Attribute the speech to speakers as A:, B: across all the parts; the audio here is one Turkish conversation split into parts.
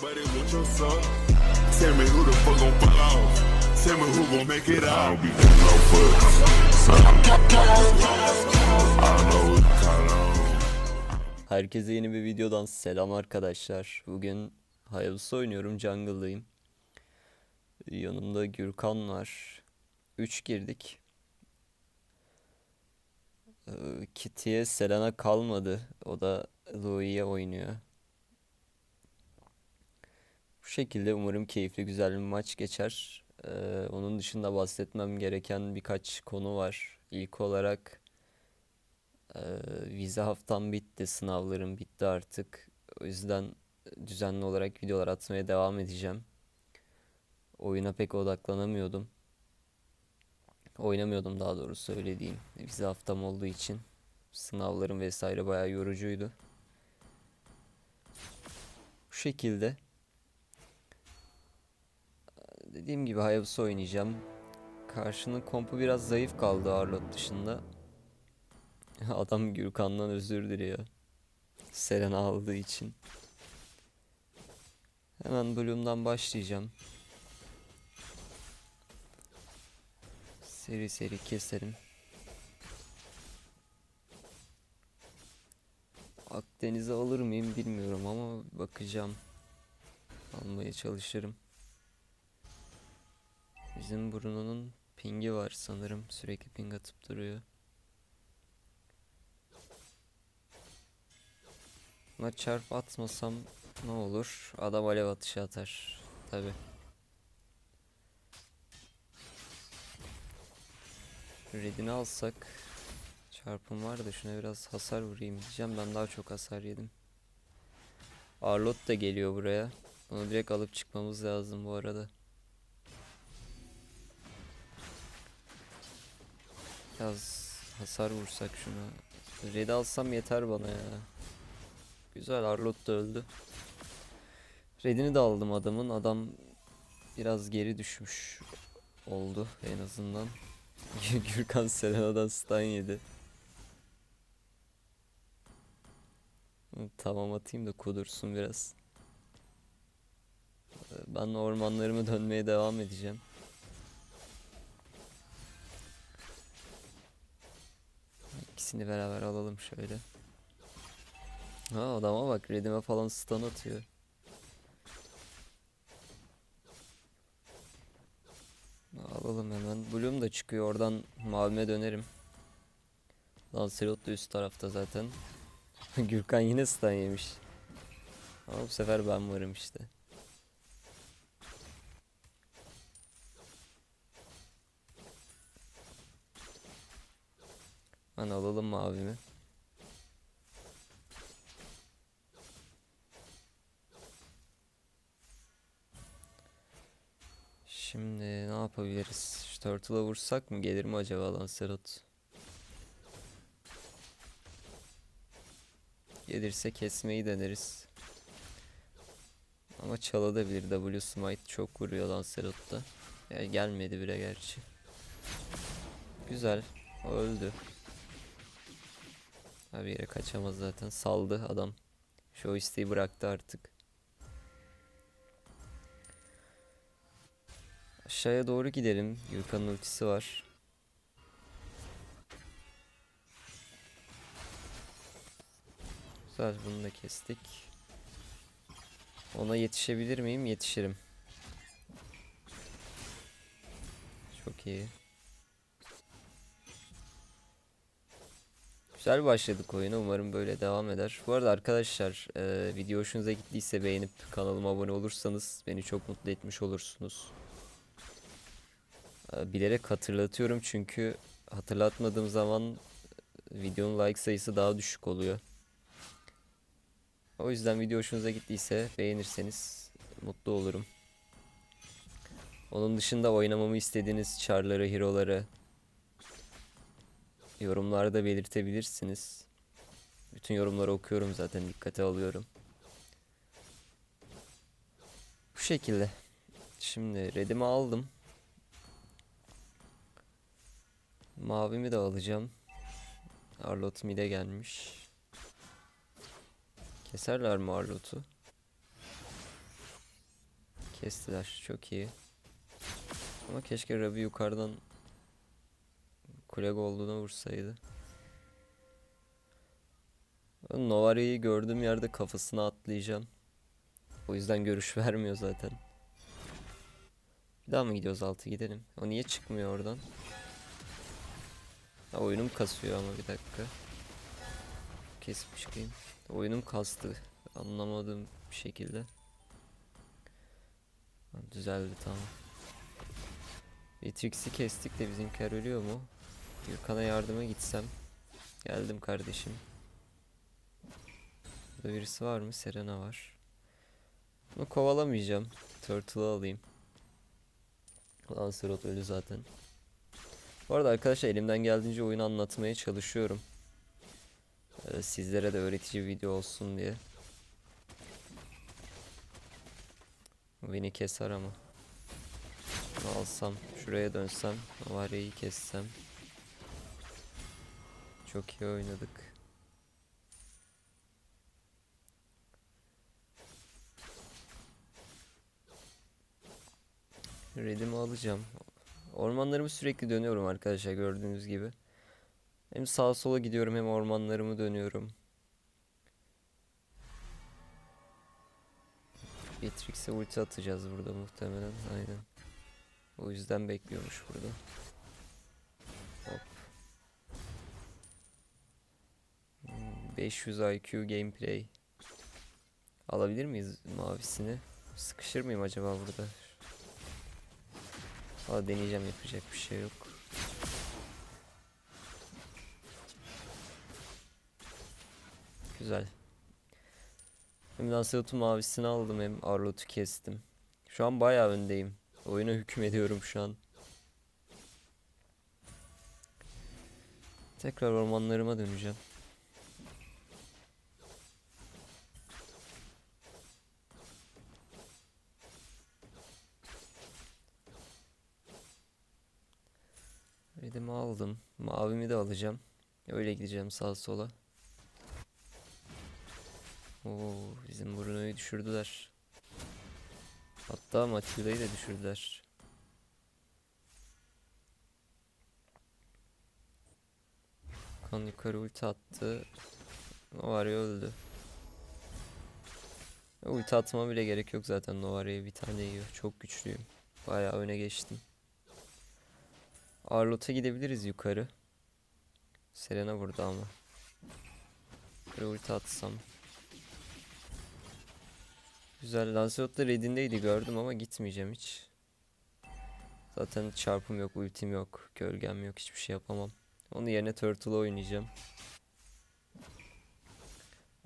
A: buddy, what you up? Tell me who the fuck gon' fall off. Tell me who gon' make it out. be no fucks. I know what you call on.
B: Herkese yeni bir videodan selam arkadaşlar. Bugün Hayabusa oynuyorum, jungle'dayım. Yanımda Gürkan var. 3 girdik. Ee, Kitty'ye Selena kalmadı. O da Louis'ye oynuyor. Bu şekilde umarım keyifli güzel bir maç geçer. Ee, onun dışında bahsetmem gereken birkaç konu var. İlk olarak ee, vize haftam bitti, sınavlarım bitti artık. O yüzden düzenli olarak videolar atmaya devam edeceğim. Oyuna pek odaklanamıyordum. Oynamıyordum daha doğrusu söylediğim. Vize haftam olduğu için sınavlarım vesaire bayağı yorucuydu. Bu şekilde. Dediğim gibi Hayabusa oynayacağım. Karşının kompu biraz zayıf kaldı Arlot dışında. Adam Gürkan'dan özür diliyor. Serena aldığı için. Hemen bölümden başlayacağım. Seri seri keserim. Akdeniz'e alır mıyım bilmiyorum ama bakacağım. Almaya çalışırım. Bizim Bruno'nun pingi var sanırım. Sürekli ping atıp duruyor. Buna çarp atmasam ne olur? Adam alev atışı atar. Tabi. Redini alsak çarpım var da şuna biraz hasar vurayım diyeceğim. Ben daha çok hasar yedim. Arlot da geliyor buraya. Onu direkt alıp çıkmamız lazım bu arada. Biraz hasar vursak şuna. Red alsam yeter bana ya. Güzel Arlot da öldü. Redini de aldım adamın. Adam biraz geri düşmüş oldu en azından. Gürkan Selena'dan stun yedi. Tamam atayım da kudursun biraz. Ben ormanlarımı dönmeye devam edeceğim. İkisini beraber alalım şöyle. Ha adama bak redime falan stun atıyor. Alalım hemen. Bloom da çıkıyor oradan mavime dönerim. Lancelot da üst tarafta zaten. Gürkan yine stun yemiş. Ama bu sefer ben varım işte. Hani alalım mavimi. Şimdi ne yapabiliriz? Şu Turtle'a vursak mı? Gelir mi acaba Lancelot? Gelirse kesmeyi deneriz. Ama çalabilir. W Smite çok vuruyor Lancelot'ta. Yani gelmedi bile gerçi. Güzel. O öldü. Abi yere kaçamaz zaten. Saldı adam. Şu isteği bıraktı artık. Aşağıya doğru gidelim. Gürkan'ın ultisi var. Güzel bunu da kestik. Ona yetişebilir miyim? Yetişirim. Çok iyi. Güzel başladık oyuna. Umarım böyle devam eder. Bu arada arkadaşlar e, video hoşunuza gittiyse beğenip kanalıma abone olursanız beni çok mutlu etmiş olursunuz. E, bilerek hatırlatıyorum çünkü hatırlatmadığım zaman videonun like sayısı daha düşük oluyor. O yüzden video hoşunuza gittiyse beğenirseniz mutlu olurum. Onun dışında oynamamı istediğiniz charları, hero'ları yorumlarda belirtebilirsiniz. Bütün yorumları okuyorum zaten dikkate alıyorum. Bu şekilde. Şimdi redimi aldım. Mavimi de alacağım. Arlot mid'e gelmiş. Keserler mi Arlot'u? Kestiler. Çok iyi. Ama keşke Rabi yukarıdan kule olduğuna vursaydı. Ben Novari'yi gördüğüm yerde kafasına atlayacağım. O yüzden görüş vermiyor zaten. Bir daha mı gidiyoruz altı gidelim. O niye çıkmıyor oradan? Ha, oyunum kasıyor ama bir dakika. Kesip çıkayım. Oyunum kastı. Anlamadığım bir şekilde. Düzeldi tamam. Matrix'i kestik de bizimkiler ölüyor mu? Gürkan'a yardıma gitsem. Geldim kardeşim. Burada birisi var mı? Serena var. Bunu kovalamayacağım. Turtle'ı alayım. Lancelot ölü zaten. Bu arada arkadaşlar elimden geldiğince oyunu anlatmaya çalışıyorum. Ee, sizlere de öğretici video olsun diye. Beni keser ama. Bunu alsam, şuraya dönsem, Novaria'yı kessem. Çok iyi oynadık. Redimi alacağım. Ormanlarımı sürekli dönüyorum arkadaşlar gördüğünüz gibi. Hem sağa sola gidiyorum hem ormanlarımı dönüyorum. Beatrix'e ulti atacağız burada muhtemelen. Aynen. O yüzden bekliyormuş burada. 500 IQ gameplay. Alabilir miyiz mavisini? Sıkışır mıyım acaba burada? Valla deneyeceğim yapacak bir şey yok. Güzel. Hem Lancelot'un mavisini aldım hem Arlot'u kestim. Şu an bayağı öndeyim. Oyuna hüküm ediyorum şu an. Tekrar ormanlarıma döneceğim. Redimi aldım. Mavimi de alacağım. Öyle gideceğim sağa sola. Oo, bizim Bruno'yu düşürdüler. Hatta Matilda'yı da düşürdüler. Kan yukarı ulti attı. Novaria öldü. Ulti atmama bile gerek yok zaten Novaria'yı bir tane yiyor. Çok güçlüyüm. Bayağı öne geçtim. Arlot'a gidebiliriz yukarı. Selena burada ama. Ulti atsam. Güzel. Lancelot da redindeydi gördüm ama gitmeyeceğim hiç. Zaten çarpım yok, ultim yok, gölgem yok, hiçbir şey yapamam. Onun yerine Turtle oynayacağım.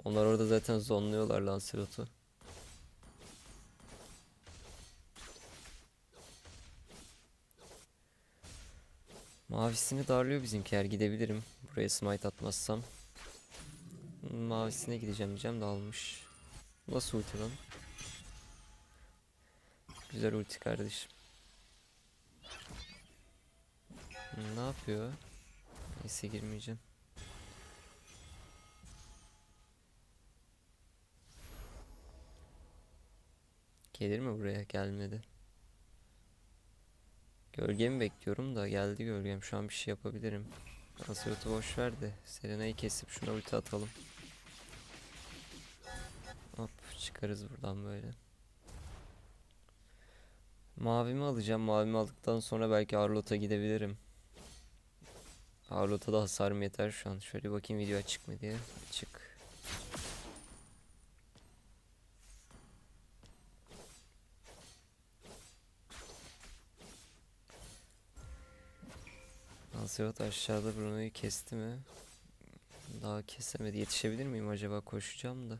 B: Onlar orada zaten zonluyorlar Lancelot'u. Mavisini darlıyor bizimkiler gidebilirim. Buraya smite atmazsam. Mavisine gideceğim diyeceğim de almış. Nasıl ulti lan? Güzel ulti kardeşim. Hmm, Ne yapıyor? Neyse girmeyeceğim. Gelir mi buraya? Gelmedi. Gölgemi bekliyorum da geldi gölgem. Şu an bir şey yapabilirim. Lancelot'u boş ver de Serena'yı kesip şuna ulti atalım. Hop çıkarız buradan böyle. Mavimi alacağım. Mavimi aldıktan sonra belki Arlot'a gidebilirim. Arlot'a da hasarım yeter şu an. Şöyle bakayım video açık mı diye. Açık. Lancelot aşağıda Bruno'yu kesti mi? Daha kesemedi. Yetişebilir miyim acaba? Koşacağım da.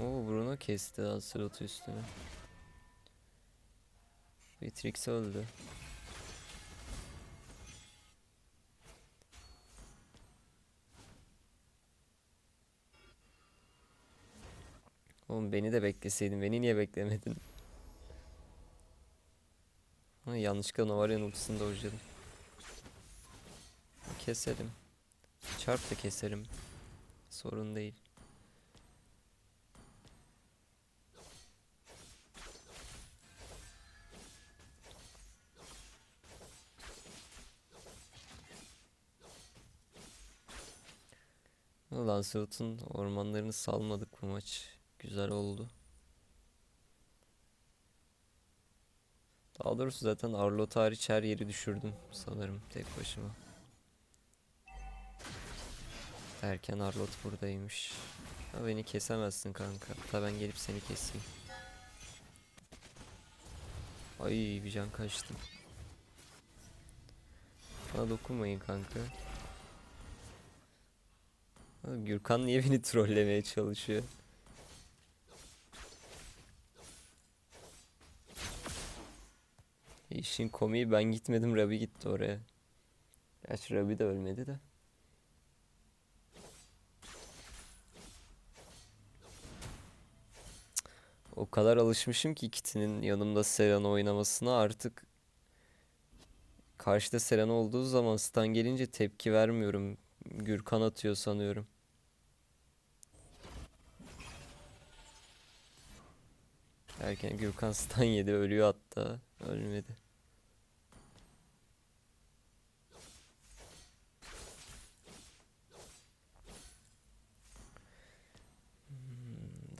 B: Oo Bruno kesti Lancelot'u üstüne. Beatrix öldü. Oğlum beni de bekleseydin. Beni niye beklemedin? Yanlışlıkla Novaryan ultisini de harcadım. Keselim. Çarp da keserim. Sorun değil. Lancelot'un ormanlarını salmadık bu maç. Güzel oldu. Daha doğrusu zaten Arlot hariç her yeri düşürdüm sanırım tek başıma. Derken Arlot buradaymış. Ha, beni kesemezsin kanka. Hatta ben gelip seni keseyim. Ay bir can kaçtım. Bana dokunmayın kanka. Gürkan niye beni trollemeye çalışıyor? İşin komiği ben gitmedim Rabi gitti oraya. Gerçi Rabi de ölmedi de. O kadar alışmışım ki Kitty'nin yanımda Serena oynamasına artık karşıda Serena olduğu zaman stun gelince tepki vermiyorum. Gürkan atıyor sanıyorum. Erken Gürkan stun yedi ölüyor hatta. Ölmedi.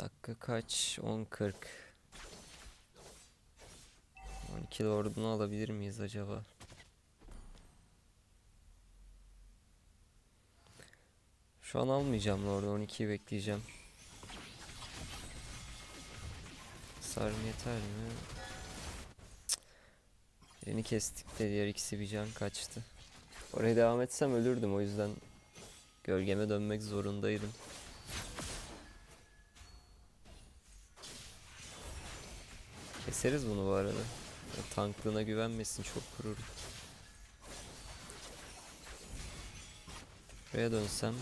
B: Dakika kaç? 10.40. 12 lordunu alabilir miyiz acaba? Şu an almayacağım lordu. 12'yi bekleyeceğim. Sarım yeter mi? Birini kestik de diğer ikisi bir can kaçtı. Oraya devam etsem ölürdüm o yüzden gölgeme dönmek zorundaydım. Keseriz bunu bu arada. Ya Tanklığına güvenmesin çok vurur. Buraya dönsem.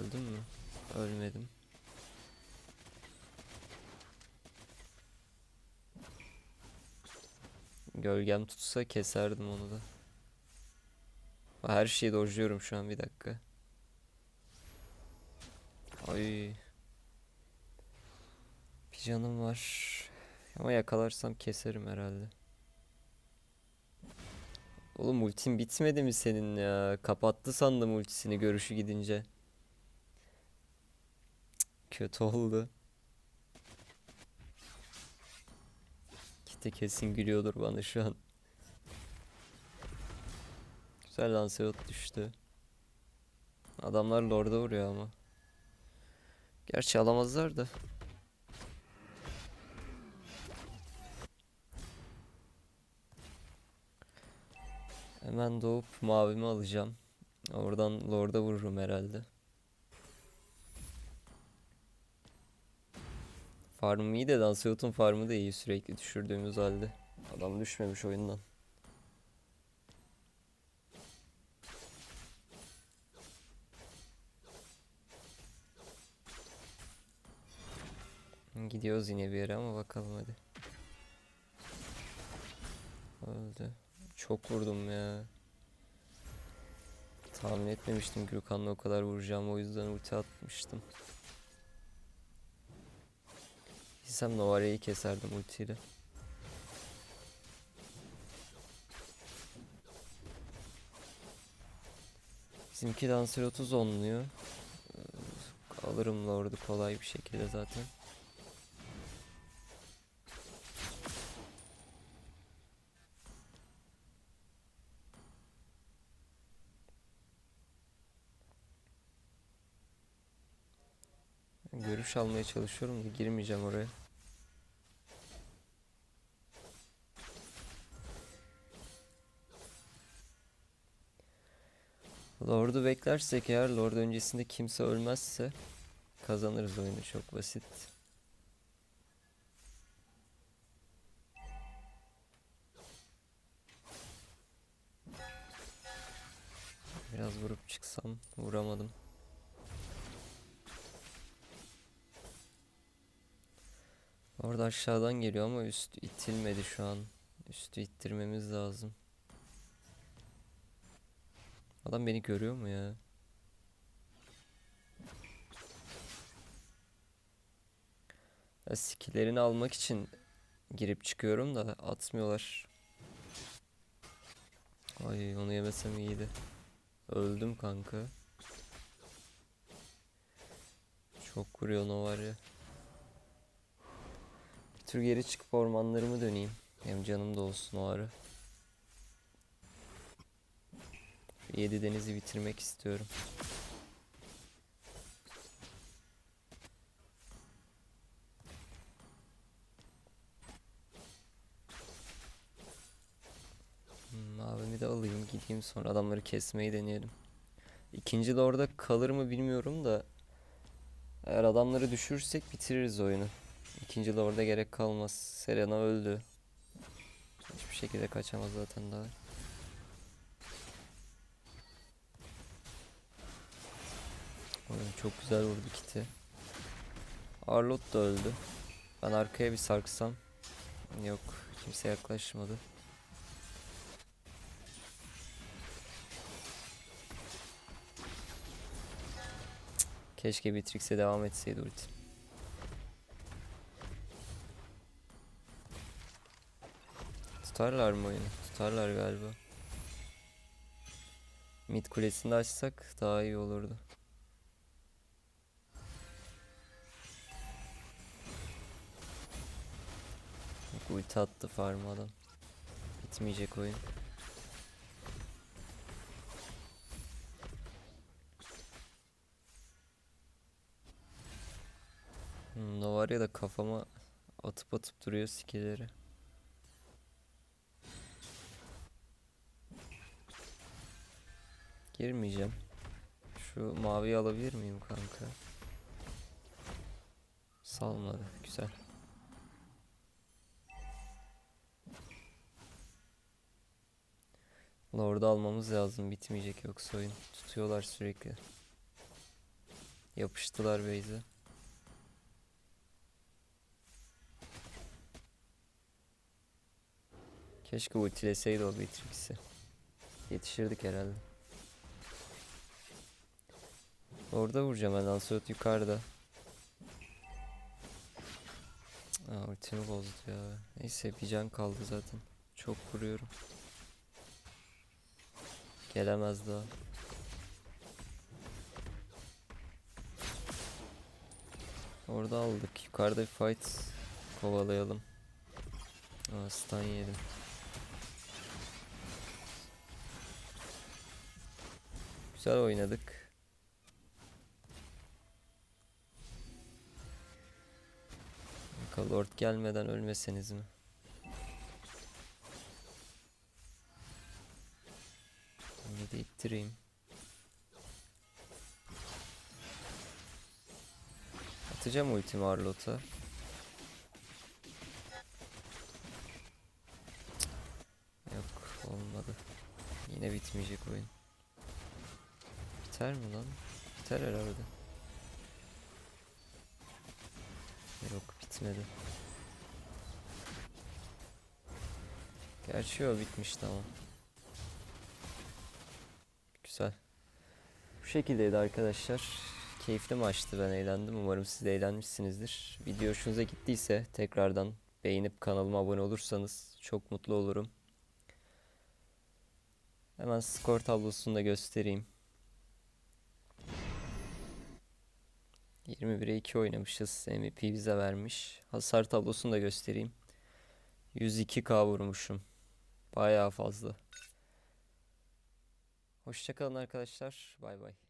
B: Öldüm mü? Ölmedim. Gölgem tutsa keserdim onu da. Her şeyi dojluyorum şu an bir dakika. Ay. Canım var. Ama yakalarsam keserim herhalde. Oğlum ultin bitmedi mi senin ya? Kapattı sandım ultisini görüşü gidince. Kötü oldu. Kite kesin gülüyordur bana şu an. Güzel Lancelot düştü. Adamlar Lord'a vuruyor ama. Gerçi alamazlar da. Hemen doğup mavimi alacağım. Oradan Lord'a vururum herhalde. Farmım iyi de Lancelot'un farmı da iyi sürekli düşürdüğümüz halde. Adam düşmemiş oyundan. Gidiyoruz yine bir yere ama bakalım hadi. Öldü. Çok vurdum ya. Tahmin etmemiştim Gürkan'la o kadar vuracağım o yüzden ulti atmıştım. Bilsem Novare'yi keserdim ultiyle. Bizimki Lancelot'u zonluyor. Ee, Alırım Lord'u kolay bir şekilde zaten. Görüş almaya çalışıyorum da girmeyeceğim oraya. Lord'u beklersek eğer Lord öncesinde kimse ölmezse kazanırız oyunu çok basit. Biraz vurup çıksam vuramadım. Orada aşağıdan geliyor ama üst itilmedi şu an. Üstü ittirmemiz lazım. Adam beni görüyor mu ya? Ya skillerini almak için girip çıkıyorum da atmıyorlar. Ay onu yemesem iyiydi. Öldüm kanka. Çok vuruyor o var ya. Tur geri çıkıp ormanlarımı döneyim. Hem canım da olsun o ara. Şu Yedi denizi bitirmek istiyorum. Hmm, abimi de alayım gideyim sonra adamları kesmeyi deneyelim. İkinci de orada kalır mı bilmiyorum da eğer adamları düşürürsek bitiririz oyunu. İkinci de orada gerek kalmaz. Serena öldü. Hiçbir şekilde kaçamaz zaten daha. Oyun çok güzel vurdu kiti. Arlot da öldü. Ben arkaya bir sarksam. Yok kimse yaklaşmadı. Keşke Beatrix'e devam etseydi ulti. Tutarlar mı oyunu? Tutarlar galiba. Mid kulesini de açsak daha iyi olurdu. Ulti attı farm adam. Bitmeyecek oyun. Hmm, Novaria da kafama atıp atıp duruyor skilleri. Girmeyeceğim. Şu maviyi alabilir miyim kanka? Salmadı. Güzel. Lord'u almamız lazım. Bitmeyecek yoksa oyun. Tutuyorlar sürekli. Yapıştılar base'e. Keşke ultileseydi o Beatrix'i. Yetişirdik herhalde. Orada vuracağım ben Lancelot yukarıda. Aa ultimi bozdu ya. Neyse bir can kaldı zaten. Çok vuruyorum. Gelemez daha. Orada aldık. Yukarıda bir fight kovalayalım. Aa stun yedim. Güzel oynadık. Bakalım Lord gelmeden ölmeseniz mi? Onu da ittireyim. Atacağım ultimi Arlot'a. Yok olmadı. Yine bitmeyecek oyun. Biter mi lan? Biter herhalde. Yok bitmedi. Gerçi o bitmiş tamam. Güzel. Bu şekildeydi arkadaşlar. Keyifli maçtı ben eğlendim. Umarım siz de eğlenmişsinizdir. Video hoşunuza gittiyse tekrardan beğenip kanalıma abone olursanız çok mutlu olurum. Hemen skor tablosunu da göstereyim. 21'e 2 oynamışız. MVP bize vermiş. Hasar tablosunu da göstereyim. 102k vurmuşum. Bayağı fazla. Hoşçakalın arkadaşlar. Bay bay.